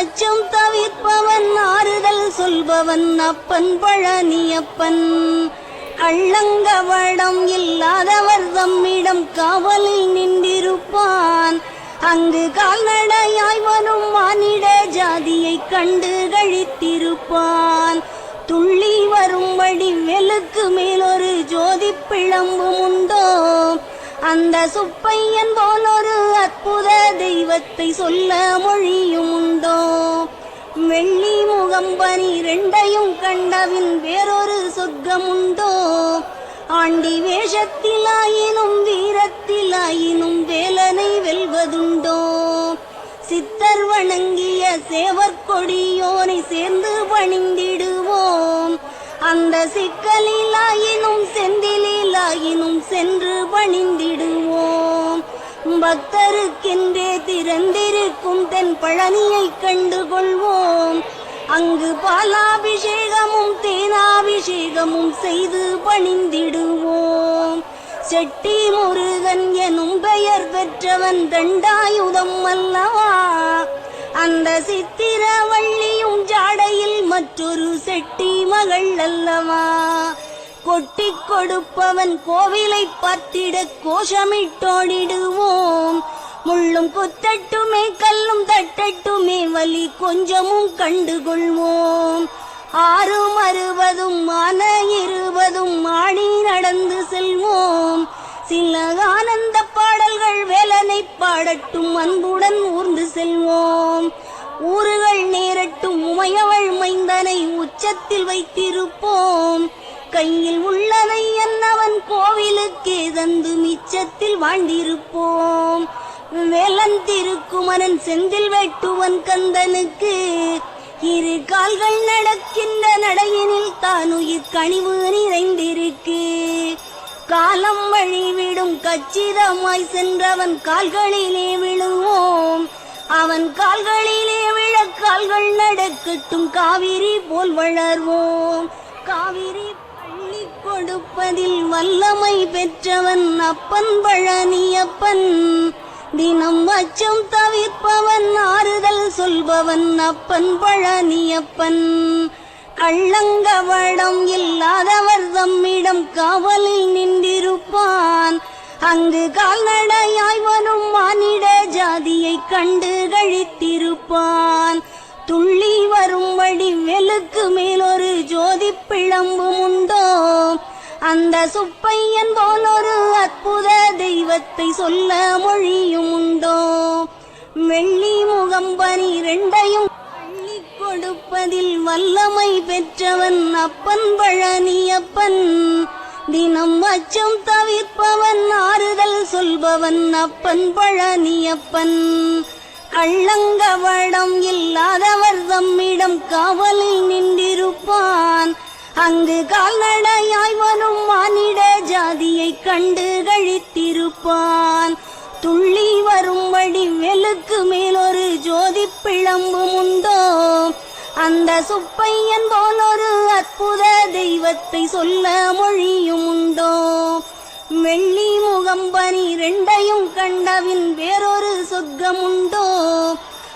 அச்சம் தவிர்ப்பவன் ஆறுதல் சொல்பவன் அப்பன் பழனியப்பன். கள்ளங்கவடம் இல்லாதவர் தம்மிடம் காவலில் நின்றிருப்பான். அங்கு கால்நடையாய் வரும் மானிட ஜாதியை கண்டு கழித்திருப்பான். துள்ளி வரும்படி வெளுக்கு மேலொரு ஜோதி பிழம்பும் உண்டோ? அந்த சுப்பையன் போலொரு அற்புத தெய்வத்தை சொல்ல மொழியும் உண்டோ? வெள்ளி முகம் பனிரெண்டையும் கண்டவின் வேறொரு சொர்க்கம் உண்டோ ஆண்டி வேஷத்திலாயினும் வீரத்திலாயினும் வேலனை வெல்வதுண்டோ? சித்தர் வணங்கிய சேவற்கொடியோனை சேர்ந்து பணிந்திடுவோம். அந்த சிக்கலிலாயினும் செந்திலாயினும் சென்று பணிந்திடுவோம். பக்தருக்கென்றே திறந்திருக்கும் தென் பழனியை கண்டுகொள்வோம். அங்கு பாலாபிஷேகமும் தேனாபிஷேகமும் செய்து பணிந்திடுவோம். செட்டி முருகன் எனும் பெயர் பெற்றவன் தண்டாயுதம் அல்லவா? அந்த சித்திரவள்ளியும் ஜாடையில் மற்றொரு செட்டி மகள் அல்லவா? கொட்டி கொடுப்பவன் கோவிலை பார்த்திட கோஷமிட்டோடிடுவோம். முள்ளும் குத்தட்டுமே கல்லும் தட்டட்டுமே வலி கொஞ்சமும் கண்டுகொள்வோம். ஆறும் அறுபதும் மான இருபதும் மாணி நடந்து செல்வோம். சில ஆனந்த பாடல்கள் வேலனை பாடட்டும் அன்புடன் ஊர்ந்து செல்வோம். ஊறுகள் நேரட்டும் உமையவள் மைந்தனை உச்சத்தில் வைத்திருப்போம். கையில் உள்ளதை என்னவன் கோவிலுக்கே தந்து மிச்சத்தில் வாழ்ந்திருப்போம். வேலன் திருக்குமரன் செந்தில் வெட்டுவன் கந்தனுக்கு இரு கால்கள் நடக்கின்ற நடையினில் தான் உயிர் கனிவு நிறைந்திருக்கு. காலம் வழிவிடும் கச்சிதமாய் சென்றவன் கால்களிலே விழுவோம். அவன் கால்களிலே விழ கால்கள் நடக்கட்டும் காவிரி போல் வளர்வோம். காவிரி கொடுப்பதில் வல்லமை பெற்றவன் அப்பன் பழனியப்பன். தினம் அச்சம் தவிர்ப்பவன் ஆறுதல் சொல்பவன் அப்பன் பழனியப்பன். கள்ளங்கவடம் இல்லாதவர் தம்மிடம் காவலில் நின்றிருப்பான். அங்கு கால்நடையாய் வரும் மானிட ஜாதியை கண்டு கழித்திருப்பான். துள்ளி வரும்படி வெளுக்கு மேலொரு ஜோதி பிழம்பும் உண்டோ? அந்த சுப்பையன் போல் ஒரு அற்புத தெய்வத்தை சொல்ல மொழியும் உண்டோ? வெள்ளி முகம் பனிரெண்டையும் அள்ளி கொடுப்பதில் வல்லமை பெற்றவன் அப்பன் பழனியப்பன். தினம் அச்சம் தவிர்ப்பவன் ஆறுதல் சொல்பவன் அப்பன் பழனியப்பன். கள்ளங்கவடம் இல்லாதவர் தம்மிடம் காவலில் நின்றிருப்பான். அங்கு கால்நடையாய் வரும் மானிட ஜாதியை கண்டு கழித்திருப்பான். துள்ளி வரும்படி வெளுக்கு மேலொரு ஜோதி பிழம்பும் உண்டோ அந்த சுப்பையன் போல் ஒரு அற்புத தெய்வத்தை சொல்ல மொழியும் உண்டோ வெள்ளி முகம்பனி ரெண்டையும் கண்டவின் வேறொரு சொர்க்கம் உண்டோ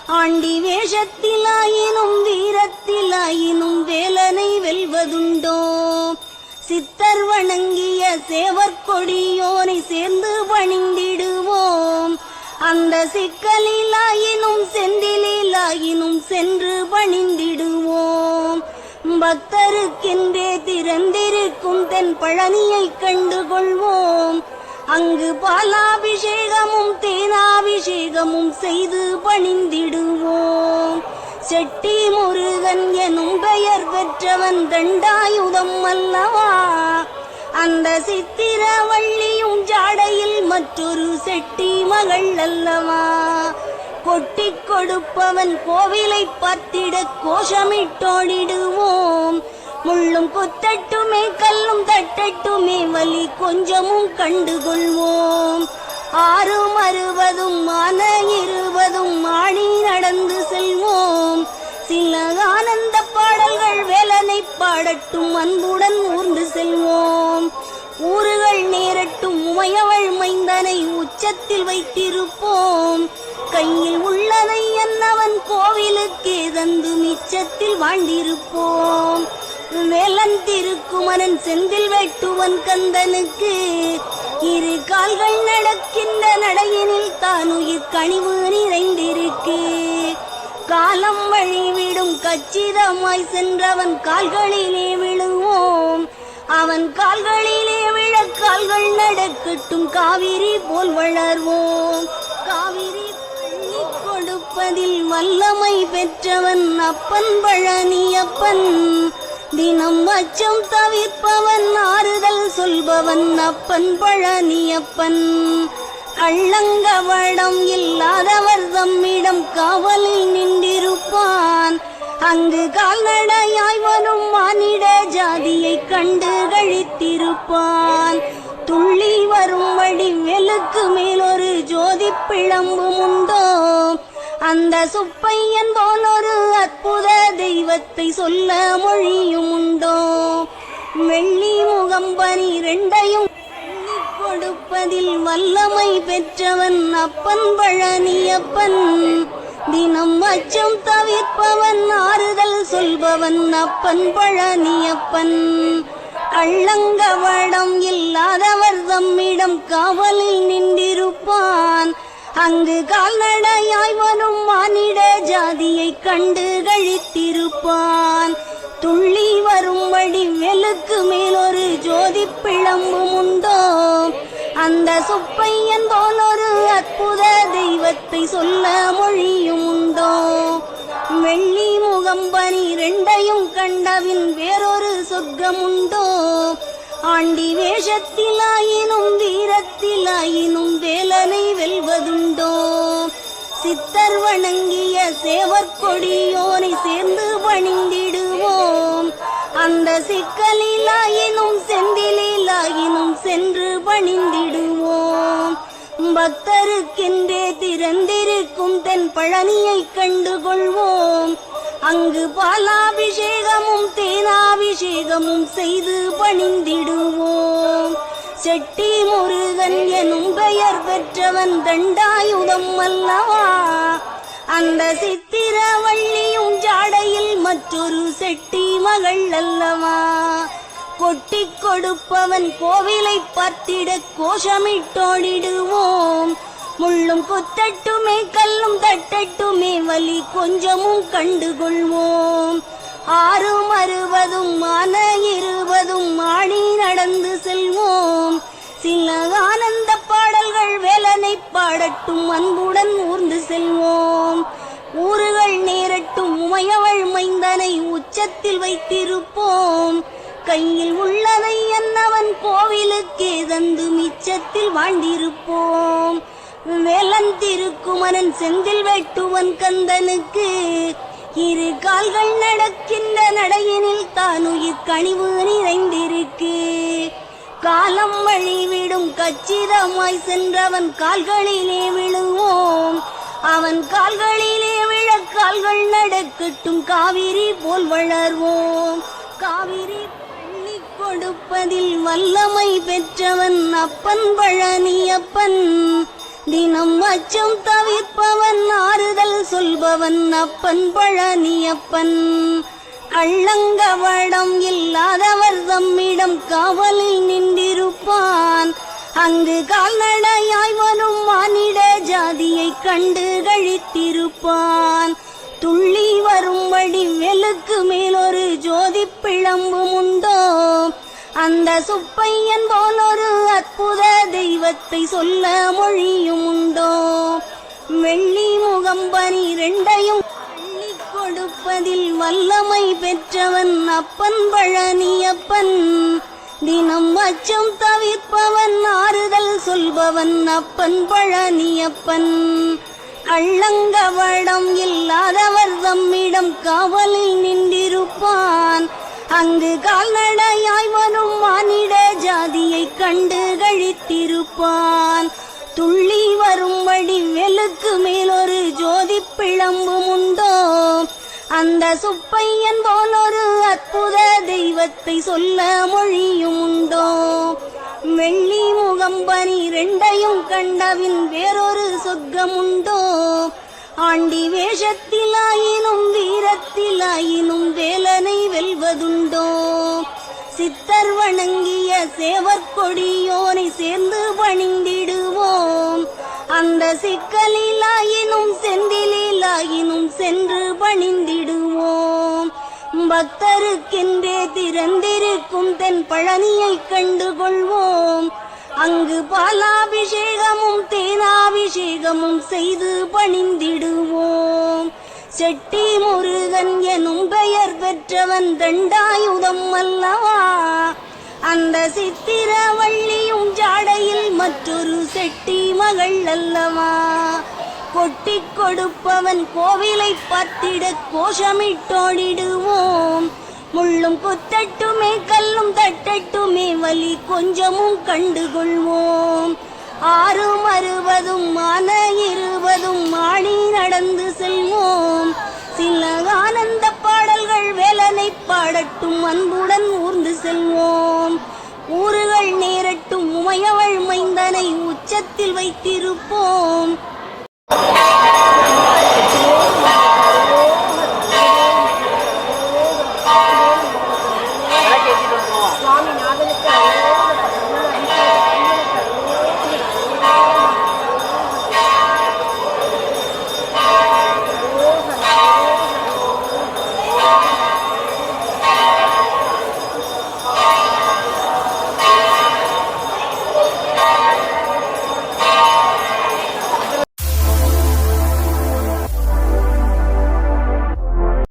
ஆண்டி வேஷத்திலாயினும் வீரத்திலாயினும் வேலனை வெல்வதுண்டோ? சித்தர் வணங்கிய சேவர் கொடியோனை சேர்ந்து பணிந்திடுவோம் அந்த சிக்கலிலாயினும் செந்திலாயினும் சென்று பணிந்திடுவோம் பக்தருக்கென்றே திறந்திருக்கும் தென் பழனியை கண்டுகொள்வோம். கொள்வோம் அங்கு பாலாபிஷேகமும் தேனாபிஷேகமும் செய்து பணிந்திடுவோம். செட்டி முருகன் எனும் பெயர் பெற்றவன் தண்டாயுதம் அல்லவா? அந்த சித்திரவள்ளியும் ஜாடையில் மற்றொரு செட்டி மகள் அல்லவா? கொட்டி கொடுப்பவன் கோவிலை பத்திட கோஷமிட்டோடிடுவோம். முள்ளும் குத்தட்டுமே கல்லும் தட்டட்டுமே வலி கொஞ்சமும் கண்டுகொள்வோம். ஆறும் அறுபதும் மன இருபதும் ஆடி நடந்து செல்வோம். சில ஆனந்த பாடல்கள் வேலனை பாடட்டும் அன்புடன் ஊர்ந்து செல்வோம். ஊறுகள் நேரட்டும் உமையவள் மைந்தனை உச்சத்தில் வைத்திருப்போம். கையில் உள்ளதை என்னவன் கோவிலுக்கே தந்து மிச்சத்தில் வாழ்ந்திருப்போம். வேலந்திருக்குமரன் செந்தில் வெட்டுவன் கந்தனுக்கு. இரு கால்கள் நடக்கின்ற நடையினில் தான் உயிர் கனிவு நிறைந்திருக்கு. காலம் வழிவிடும் கச்சிதமாய் சென்றவன் கால்களிலே விழுவோம். அவன் கால்களிலே விழ கால்கள் நடக்கட்டும் காவிரி போல் வளர்வோம். காவிரி பள்ளி கொடுப்பதில் வல்லமை பெற்றவன் அப்பன் பழனியப்பன். தினம் அச்சம் தவிர்ப்பவன் ஆறுதல் சொல்பவன் அப்பன் பழனியப்பன். கள்ளங்கவடம் இல்லாதவர் தம்மிடம் காவலில் நின்றிருப்பான். அங்கு கால்நடையாய் வரும் மானிட ஜாதியை கண்டு கழித்திருப்பான். துள்ளி வரும்படி வெளுக்கு மேலொரு ஜோதி பிளம்பு உண்டோ? அந்த சுப்பையன் போல் ஒரு அற்புத தெய்வத்தை சொல்ல மொழியும் உண்டோ? வெள்ளி முகம் பனிரெண்டையும் கொடுப்பதில் வல்லமை பெற்றவன் அப்பன் பழனியப்பன். தினம் அச்சம் தவிர்ப்பவன் ஆறுதல் சொல்பவன் அப்பன் பழனியப்பன். கள்ளங்கவடம் இல்லாதவர் தம்மிடம் காவலில் நின்றிருப்பான். அங்கு கால்நடையாய் வரும் மானிட ஜாதியை கண்டு கழித்திருப்பான். துள்ளி வரும்படி வெளுக்கு ஒரு ஜோதி பிளம்பும் உண்டோ? அந்த சுப்பையன் போல் ஒரு அற்புத தெய்வத்தை சொல்ல மொழியும் உண்டோ? வெள்ளி முகம்பனி ரெண்டையும் கண்டவின் வேறொரு சொர்க்கம் உண்டோ? ஆண்டி வேஷத்திலாயினும் வீரத்திலாயினும் வேலனை வெல்வதுண்டோ? சித்தர் வணங்கிய சேவர் கொடியோனை சேர்ந்து பணிந்திடுவோம் அந்த சிக்கலிலாயினும் செந்திலாயினும் சென்று பணிந்திடுவோம் பக்தருக்கென்றே திறந்திருக்கும் தென் பழனியை கண்டுகொள்வோம். கொள்வோம் அங்கு பாலாபிஷேகமும் தேனாபிஷேகமும் செய்து பணிந்திடுவோம். செட்டி முருகன் எனும் பெயர் பெற்றவன் தண்டாயுதம் அல்லவா? அந்த சித்திரவள்ளியும் ஜாடையில் மற்றொரு செட்டி மகள் அல்லவா? கொட்டி கொடுப்பவன் கோவிலை பத்திட கோஷமிட்டோடிடுவோம். முள்ளும் குத்தட்டுமே கல்லும் தட்டட்டுமே வலி கொஞ்சமும் கண்டுகொள்வோம். ஆறும் அறுபதும் மன இருபதும் ஆடி நடந்து செல்வோம். சில ஆனந்த பாடல்கள் வேலனை பாடட்டும் அன்புடன் ஊர்ந்து செல்வோம். ஊறுகள் நேரட்டும் உமையவள் மைந்தனை உச்சத்தில் வைத்திருப்போம். கையில் உள்ளதை என்னவன் கோவிலுக்கே தந்து மிச்சத்தில் வாழ்ந்திருப்போம். வேலந்திருக்குமரன் செந்தில் வெட்டுவன் கந்தனுக்கு இரு கால்கள் நடக்கின்ற நடையினில் தான் உயிர் கனிவு நிறைந்திருக்கு. காலம் வழிவிடும் கச்சிதமாய் சென்றவன் கால்களிலே விழுவோம். அவன் கால்களிலே விழ கால்கள் நடக்கட்டும் காவிரி போல் வளர்வோம். காவிரி பள்ளி கொடுப்பதில் வல்லமை பெற்றவன் அப்பன் பழனியப்பன். தினம் அச்சம் தவிர்ப்பவன் ஆறுதல் சொல்பவன் அப்பன் பழனியப்பன். கள்ளங்கவடம் இல்லாதவர் தம்மிடம் காவலில் நின்றிருப்பான். அங்கு கால்நடையாய் வரும் மானிட ஜாதியை கண்டு கழித்திருப்பான். துள்ளி வரும்படி வெளுக்கு மேலொரு ஜோதி பிழம்பும் உண்டோ? அந்த சுப்பையன் போலொரு ஒரு தெய்வத்தை சொல்ல மொழியும் உண்டோ? வெள்ளி முகம்பனி இரண்டையும் அள்ளி கொடுப்பதில் வல்லமை பெற்றவன் அப்பன் பழனியப்பன் தினம் அச்சம் தவிர்ப்பவன் ஆறுதல் சொல்பவன் அப்பன் பழனியப்பன் கள்ளங்கவடம் இல்லாதவர் தம்மிடம் காவலில் நின்றிருப்பான். அங்கு கால்நடையாய் வரும் மானிட ஜாதியை கண்டு கழித்திருப்பான். துள்ளி வரும்படி வெளுக்கு மேலொரு ஜோதி பிளம்பும் உண்டோ? அந்த சுப்பையன் போலொரு அற்புத தெய்வத்தை சொல்ல மொழியும் உண்டோ? வெள்ளி முகம் பனிரெண்டையும் கண்டவின் வேறொரு சொர்க்கம் உண்டோ? ஆண்டி வேஷத்திலாயினும் வீரத்திலாயினும் வேலனை வெல்வதுண்டோ? சித்தர் வணங்கிய சேவற்கொடியோனை சேர்ந்து பணிந்திடுவோம் அந்த சிக்கலிலாயினும் செந்திலாயினும் சென்று பணிந்திடுவோம் பக்தருக்கென்றே திறந்திருக்கும் தென் பழனியை கண்டுகொள்வோம். கொள்வோம் அங்கு பாலாபிஷேகமும் தேனாபிஷேகமும் செய்து பணிந்திடுவோம். செட்டி முருகன் எனும் பெயர் பெற்றவன் தண்டாயுதம் அல்லவா? அந்த சித்திரவள்ளியும் ஜாடையில் மற்றொரு செட்டி மகள் அல்லவா? கொட்டி கொடுப்பவன் கோவிலை பத்திட கோஷமிட்டோடிடுவோம். முள்ளும் குத்தட்டுமே கல்லும் தட்டட்டுமே வலி கொஞ்சமும் கண்டுகொள்வோம். ஆறும் அறுபதும் மன இருபதும் மாணி நடந்து செல்வோம். சில ஆனந்த பாடல்கள் வேலனை பாடட்டும் அன்புடன் ஊர்ந்து செல்வோம். ஊறுகள் நேரட்டும் உமையவள் மைந்தனை உச்சத்தில் வைத்திருப்போம்.